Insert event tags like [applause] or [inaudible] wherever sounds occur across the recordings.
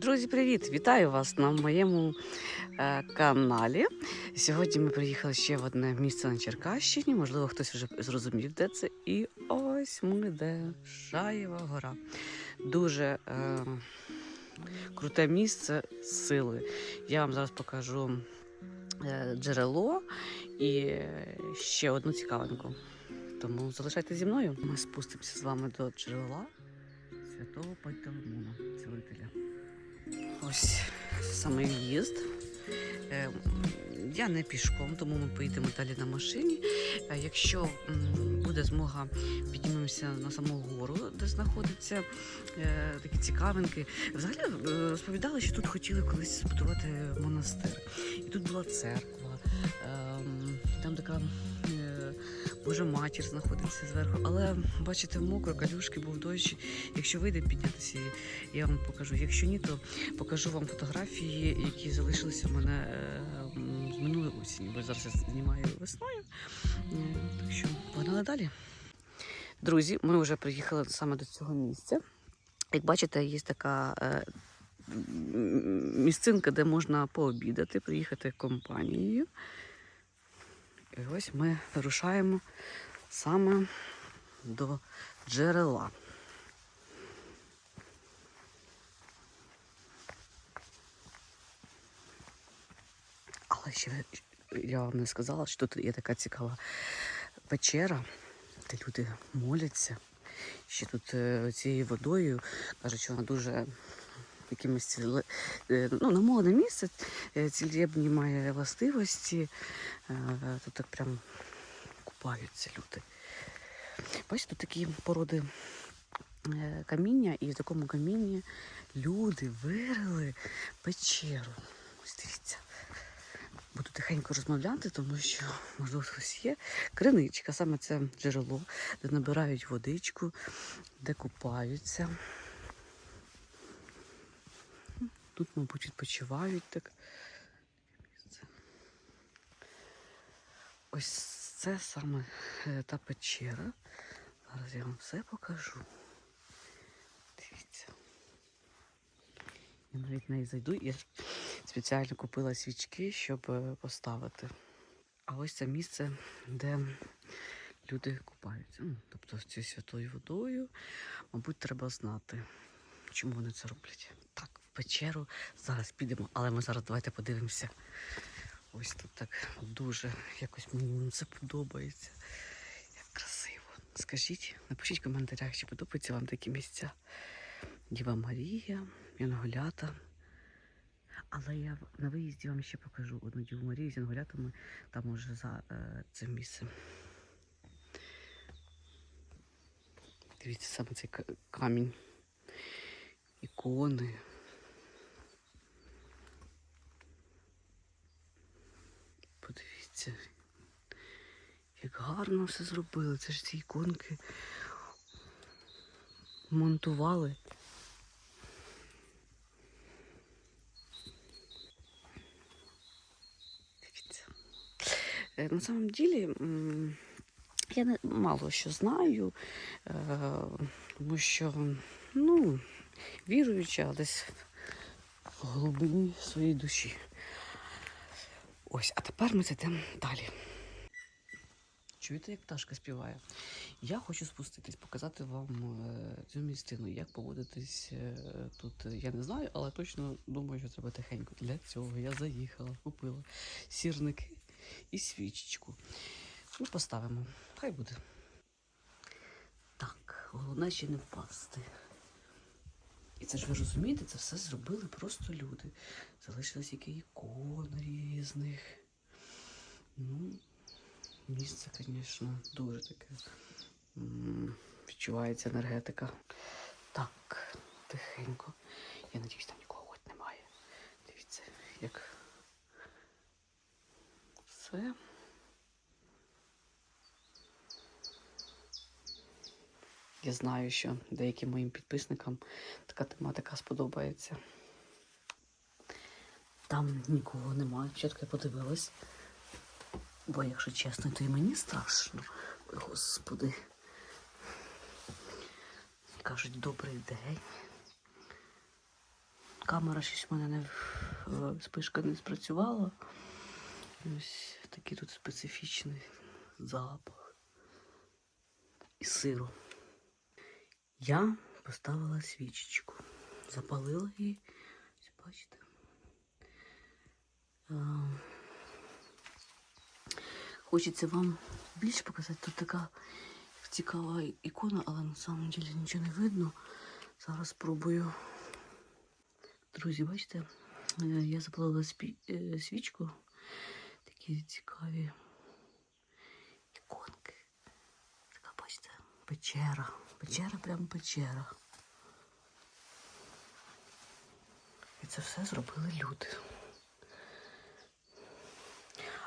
Друзі, привіт! Вітаю вас на моєму е, каналі. Сьогодні ми приїхали ще в одне місце на Черкащині. Можливо, хтось вже зрозумів, де це. І ось ми де Шаєва гора. Дуже е, круте місце сили. Я вам зараз покажу е, джерело і ще одну цікавинку. Тому залишайтеся зі мною. Ми спустимося з вами до джерела святого Пантелеймона, цілителя. Ось саме в'їзд. Е, Я не пішком, тому ми поїдемо далі на машині. Е, Якщо буде змога, піднімемося на саму гору, де знаходяться е, такі цікавинки. Взагалі розповідали, що тут хотіли колись збудувати монастир. І тут була церква, ем, там така. Е, Божа матір знаходиться зверху, але бачите, мокро, калюшки, був дощ. Якщо вийде піднятися, я вам покажу. Якщо ні, то покажу вам фотографії, які залишилися в мене е, з минулої осені, бо зараз я знімаю весною. Так що погнали далі. Друзі, ми вже приїхали саме до цього місця. Як бачите, є така е, місцинка, де можна пообідати, приїхати компанією. І ось ми вирушаємо саме до джерела. Але ще я вам не сказала, що тут є така цікава печера, де люди моляться. Ще тут е, цією водою кажуть, що вона дуже якимось ціле, е, ну, намолене місце, е, цілебні має властивості. Е, Тут так прям купаються люди. Бачите, тут такі породи е, каміння, і в такому камінні люди вирили печеру. Ось дивіться. Буду тихенько розмовляти, тому що, можливо, хтось є. Криничка, саме це джерело, де набирають водичку, де купаються. Тут, мабуть, відпочивають так. Ось це саме е, та печера. Зараз я вам все покажу. Дивіться. Я навіть в неї зайду. Я спеціально купила свічки, щоб е, поставити. А ось це місце, де люди купаються. Ну, тобто з цією святою водою, мабуть, треба знати, чому вони це роблять. Печеру зараз підемо, але ми зараз давайте подивимося. Ось тут так дуже якось мені це подобається. Як красиво. Скажіть, напишіть в коментарях, чи подобаються вам такі місця. Діва Марія, Янголята. Але я на виїзді вам ще покажу одну Діву Марію з янголятами там уже за е, цим місцем. Дивіться, саме цей камінь. Ікони. Подивіться, як гарно все зробили. Це ж ці іконки монтували. Дивіться. Е, На самом ділі я мало що знаю, е, тому що ну, віруюча десь в глибині своєї душі. Ось, а тепер ми йдемо далі. Чуєте, як пташка співає? Я хочу спуститись, показати вам е, цю місцину. Як поводитись е, тут, я не знаю, але точно думаю, що треба тихенько. Для цього я заїхала, купила сірники і свічечку. Ну, поставимо. Хай буде. Так, головне ще не впасти. Це ж ви розумієте, це все зробили просто люди. Залишились які ікон різних. Ну, місце, звісно, дуже таке. Відчувається енергетика. Так, тихенько. Я надіюсь, там нікого хоч немає. Дивіться, як все. Я знаю, що деяким моїм підписникам така тематика сподобається. Там нікого немає. Чітко подивилась. Бо, якщо чесно, то і мені страшно. Господи. Кажуть, добрий день. камера щось в мене не е, спишка не спрацювала. Ось такий тут специфічний запах і сиру. Я поставила свічечку, запалила її. Бачите. Хочеться вам більше показати. Тут така цікава ікона, але на самом деле нічого не видно. Зараз спробую. Друзі, бачите, я запалила е, свічку. Такі цікаві іконки. Така, бачите, печера. Печера, прямо печера. І це все зробили люди.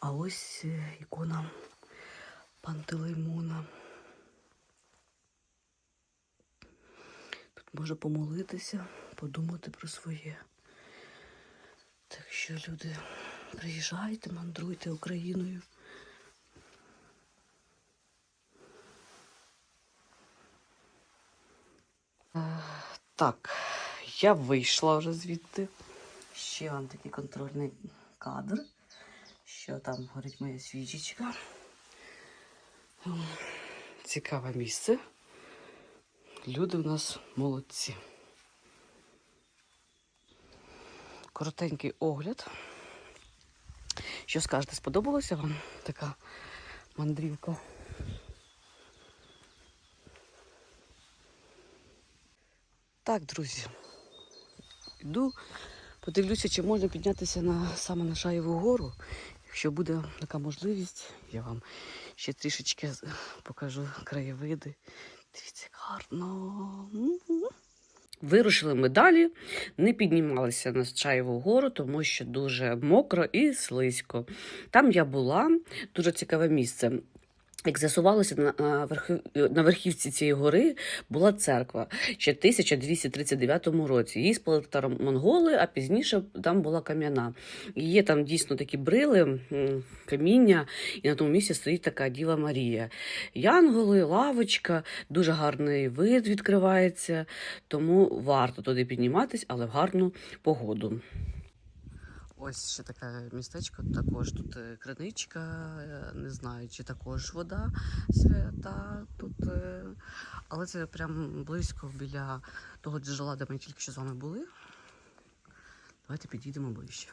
А ось е, ікона Пантелеймона. Тут можна помолитися, подумати про своє. Так що, люди, приїжджайте, мандруйте Україною. Так, я вийшла вже звідти. Ще вам такий контрольний кадр. Що там горить моя свічечка. Цікаве місце. Люди в нас молодці. Коротенький огляд. Що скажете, сподобалося вам така мандрівка? Так, друзі. Йду, подивлюся, чи можна піднятися на саме на Шаєву гору. Якщо буде така можливість, я вам ще трішечки покажу краєвиди. Дивіться, гарно. Вирушили ми далі, не піднімалися на Чаєву гору, тому що дуже мокро і слизько. Там я була, дуже цікаве місце. Як з'ясувалося, на, на, верхівці цієї гори була церква ще в 1239 році. Її спалили монголи, а пізніше там була кам'яна. І є там дійсно такі брили, каміння, і на тому місці стоїть така Діва Марія. Янголи, лавочка, дуже гарний вид відкривається, тому варто туди підніматись, але в гарну погоду. Ось ще таке містечко, також тут е, криничка, е, не знаю, чи також вода свята тут. е, Але це прям близько біля того джерела, де ми тільки що з вами були. Давайте підійдемо ближче.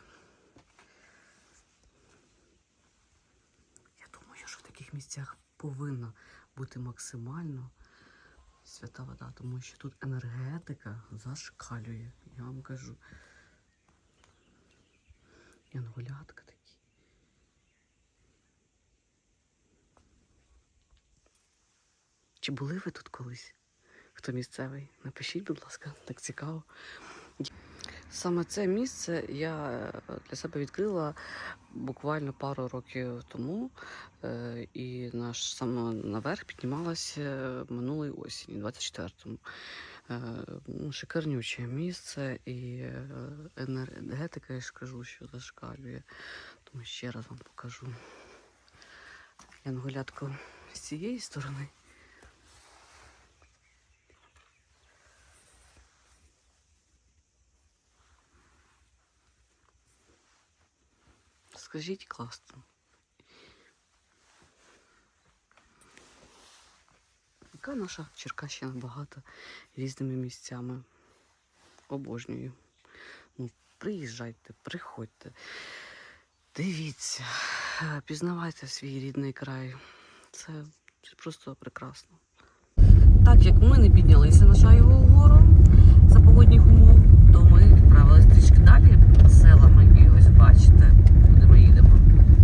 Я думаю, що в таких місцях повинна бути максимально свята вода, тому що тут енергетика зашкалює, я вам кажу. Янголятка такі. Чи були ви тут колись? Хто місцевий? Напишіть, будь ласка, так цікаво. Саме це місце я е, для себе відкрила буквально пару років тому, е, і наш саме наверх піднімалася минулої осені, 24-му. Е, ну, Шикарнюче місце і е, енергетика, я ж кажу, що зашкалює. Тому ще раз вам покажу янголятку з цієї сторони. Скажіть класно. Яка наша Черкащина багата різними місцями. Обожнюю. Ну, приїжджайте, приходьте. Дивіться, пізнавайте свій рідний край. Це, просто прекрасно. Так як ми не піднялися на Шаєву гору за погодних умов, то ми відправились трішки далі селами. І ось бачите, куди ми їдемо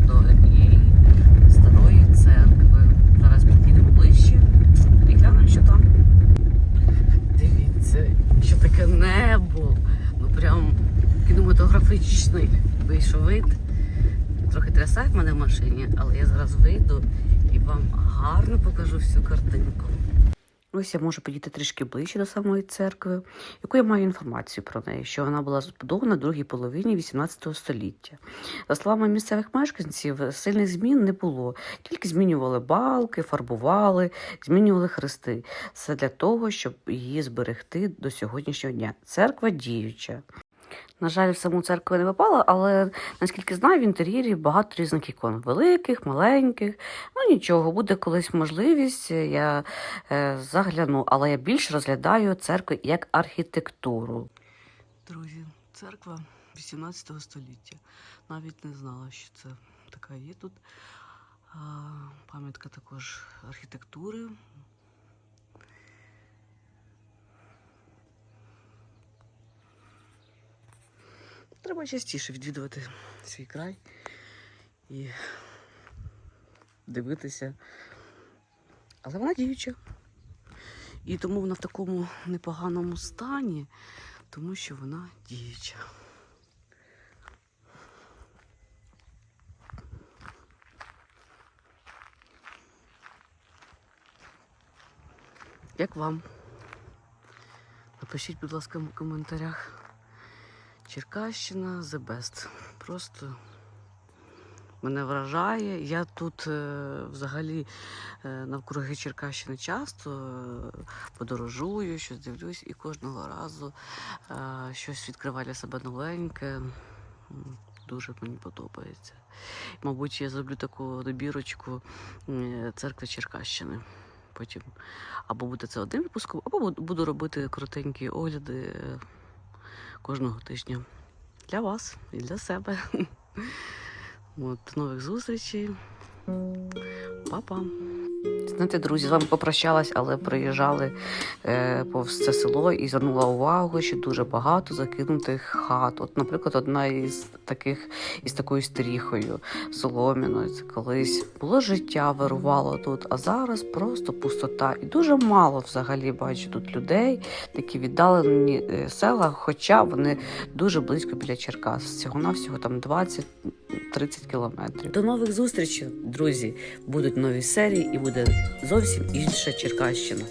до однієї старої церкви. Зараз підійдемо ближче і глянемо, що там. Дивіться, що таке небо. Ну прям кінематографічний вийшов вид. Трохи трясає в мене в машині, але я зараз вийду і вам гарно покажу всю картинку. Ось я можу підійти трішки ближче до самої церкви, яку я маю інформацію про неї, що вона була збудована в другій половині 18 століття. За словами місцевих мешканців, сильних змін не було, тільки змінювали балки, фарбували, змінювали хрести. Все для того, щоб її зберегти до сьогоднішнього дня. Церква діюча. На жаль, в саму церкву не попала, але наскільки знаю, в інтер'єрі багато різних ікон. Великих, маленьких. Ну нічого, буде колись можливість, я е, загляну, але я більше розглядаю церкву як архітектуру. Друзі, церква 18 століття. Навіть не знала, що це така є тут. Пам'ятка також архітектури. Треба частіше відвідувати свій край і дивитися. Але вона діюча. І тому вона в такому непоганому стані, тому що вона діюча. Як вам? Напишіть, будь ласка, в коментарях. Черкащина The Best. Просто мене вражає. Я тут е, взагалі е, навкруги Черкащини часто е, подорожую, щось дивлюсь, і кожного разу щось відкриваю для себе новеньке. Дуже мені подобається. Мабуть, я зроблю таку добірочку церкви Черкащини. Потім або буде це один випуск, або буду- робити коротенькі огляди кожного тижня. Для вас і для себе. [laughs] От, нових зустрічей. Па-па. Знаєте, друзі, з вами попрощалась, але приїжджали е, повз це село і звернула увагу, що дуже багато закинутих хат. От, наприклад, одна із таких із такою стріхою соломіною. Це колись було життя, вирувало тут, а зараз просто пустота. І дуже мало взагалі бачу тут людей, такі віддалені е, села, хоча вони дуже близько біля Черкас. Всього навсього там 20-30 кілометрів. До нових зустрічей, друзі. Будуть нові серії і буде зовсім інша Черкащина.